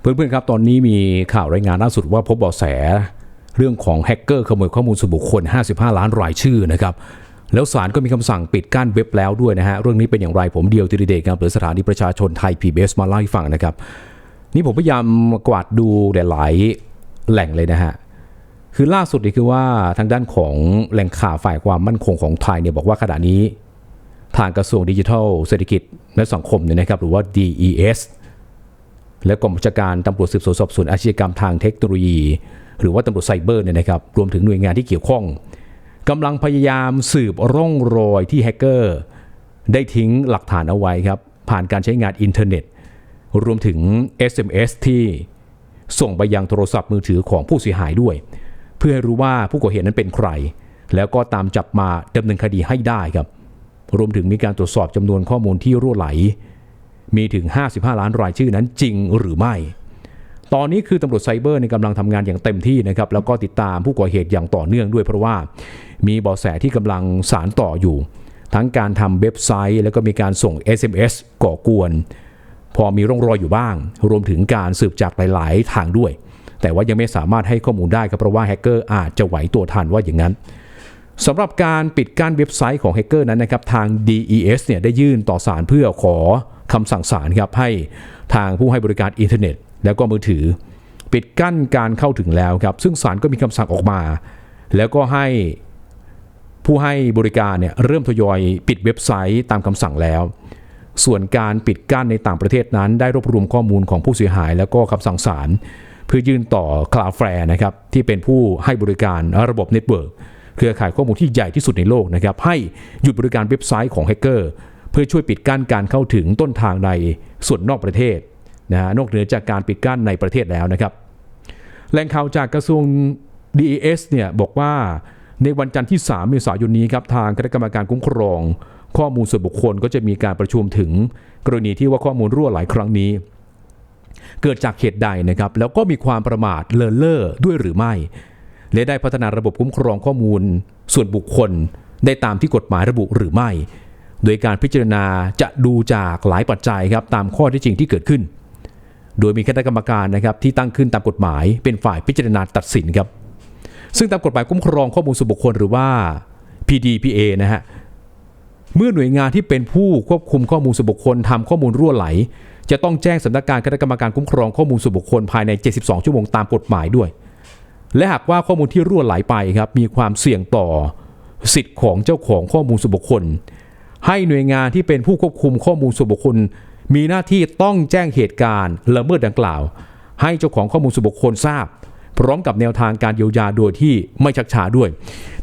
เพื่อนๆครับตอนนี้มีข่าวรายงานล่าสุดว่าพบเบาะแสเรื่องของแฮกเกอร์ขโมยข้อมูลส่วนบุคคล 55 ล้านรายชื่อนะครับแล้วศาลก็มีคำสั่งปิดกั้นเว็บแล้วด้วยนะฮะเรื่องนี้เป็นอย่างไรผมเดียวติริเดชครับหรือสถานีประชาชนไทย PBS มาเล่าให้ฟังนะครับ นี่ผมพยายามกวาดดูหลายแหล่งเลยนะฮะคือล่าสุดนี่คือว่าทางด้านของแหล่งข่าวฝ่ายความมั่นคงของไทยเนี่ยบอกว่าขณะนี้ ทางกระทรวงดิจิทัลเศรษฐกิจและสังคมเนี่ยนะครับหรือว่า DES และกองบัญชาการตำรวจสืบสวนสอบสวนอาชญากรรมทางเทคโนโลยี หรือว่าตำรวจไซเบอร์เนี่ยนะครับรวมถึงหน่วยงานที่เกี่ยวข้องกำลังพยายามสืบร่องรอยที่แฮกเกอร์ได้ทิ้งหลักฐานเอาไว้ครับผ่านการใช้งานอินเทอร์เน็ต รวมถึง SMS ที่ส่งไปยังโทรศัพท์มือถือของผู้เสียหายด้วย เพื่อให้รู้ว่าผู้ก่อเหตุนั้นเป็นใคร แล้วก็ตามจับมาดำเนินคดีให้ได้ครับ รวมถึงมีการตรวจสอบจำนวนข้อมูลที่รั่วไหล มีถึง 55 ล้านรายชื่อนั้นจริงหรือไม่ ตอนนี้คือตำรวจไซเบอร์ในกำลังทำงานอย่างเต็มที่นะครับ แล้วก็ติดตามผู้ก่อเหตุอย่างต่อเนื่องด้วยเพราะว่ามีเบาะแสที่กำลังสารต่ออยู่ ทั้งการทำเว็บไซต์ แล้วก็มีการส่ง SMS ก่อกวน พอมีร่องรอยอยู่บ้าง รวมถึงการสืบจากหลาย ๆ ทางด้วย แต่ว่ายังไม่สามารถให้ข้อมูลได้ครับเพราะว่าแฮกเกอร์อาจจะไหวตัวทันว่าอย่างนั้นสำหรับการปิดกั้นเว็บไซต์ของแฮกเกอร์นั้นนะครับทาง DES เนี่ยได้ยื่นต่อศาลเพื่อขอ คำสั่งศาลครับให้ทางผู้ให้บริการอินเทอร์เน็ต แล้วก็มือถือ ปิดกั้นการเข้าถึงแล้วครับ ซึ่งศาลก็มีคำสั่งออกมา แล้วก็ให้ผู้ให้บริการเนี่ยเริ่มทยอยปิดเว็บไซต์ตามคำสั่งแล้ว ส่วนการปิดกั้นในต่างประเทศนั้น ได้รวบรวมข้อมูลของผู้เสียหาย แล้วก็คำสั่งศาลเพื่อยื่นต่อ Cloudflare นะครับที่เป็นผู้ให้บริการระบบเน็ตเวิร์กเครือข่ายข้อมูลที่ใหญ่ที่สุดในโลกนะครับให้หยุดบริการเว็บไซต์ของแฮกเกอร์ พื่อช่วยปิดกั้นการเข้าถึงต้นทางในส่วนนอกประเทศนะฮะนอกเหนือจากการปิดกั้นในประเทศแล้วนะครับแหล่งข่าวจากกระทรวง DES เนี่ยบอกว่าในวันจันทร์ที่ 3 เมษายนนี้ครับทางคณะกรรมการคุ้มครอง ข้อมูลส่วนบุคคลก็จะมีการประชุมถึงกรณีที่ว่าข้อมูลรั่วไหลครั้งนี้ เกิดจากเหตุใดนะครับ แล้วก็มีความประมาทเลินเล่อด้วยหรือไม่ และได้พัฒนาระบบคุ้มครองข้อมูลส่วนบุคคลได้ตามที่กฎหมายระบุหรือไม่ โดยการพิจารณาจะดูจากหลายปัจจัยครับตามข้อที่จริงที่เกิดขึ้น โดยมีคณะกรรมการนะครับที่ตั้งขึ้นตามกฎหมายเป็นฝ่ายพิจารณาตัดสินครับ ซึ่งตามกฎหมายคุ้มครองข้อมูลส่วนบุคคลหรือว่า PDPA นะฮะเมื่อหน่วยงานที่เป็นผู้ควบคุมข้อมูลส่วนบุคคลทำข้อมูลรั่วไหล จะต้องแจ้งสำนักงานคณะกรรมการคุ้มครองข้อมูลส่วนบุคคลภายใน 72 ชั่วโมงตามกฎหมายด้วย และหากว่าข้อมูลที่รั่วไหลไปครับมีความเสี่ยงต่อสิทธิ์ของเจ้าของข้อมูลส่วนบุคคล ให้หน่วยงานที่เป็นผู้ควบคุมข้อมูลส่วนบุคคล มีหน้าที่ต้องแจ้งเหตุการณ์ละเมิดดังกล่าว ให้เจ้าของข้อมูลส่วนบุคคลทราบ พร้อมกับแนวทางการเยียวยาโดยที่ไม่ชักช้าด้วย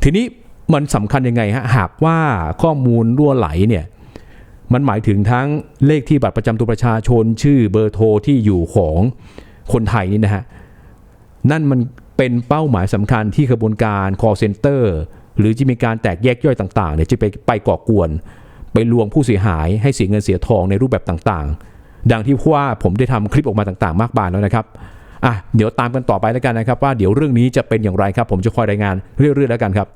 ทีนี้มันสำคัญยังไงฮะหากว่าข้อมูลรั่วไหลเนี่ยมันหมายถึงทั้งเลขที่บัตรประจำตัวประชาชน ชื่อเบอร์โทรที่อยู่ของคนไทยนี่นะฮะนั่นมันเป็นเป้าหมายสำคัญที่กระบวนการ call center หรือจะมีการแตกแยกย่อยต่างๆเนี่ยจะไปไปก่อกวน ไปลวงผู้เสียหายให้เสียเงินเสียทองในรูปแบบต่างๆ ดังที่ว่าผมได้ทำคลิปออกมาต่างๆ มากมายแล้วนะครับอะเดี๋ยวตามกันต่อไปแล้วกันนะครับ ว่าเดี๋ยวเรื่องนี้จะเป็นอย่างไรครับ ผมจะคอยรายงานเรื่อยๆแล้วกันครับ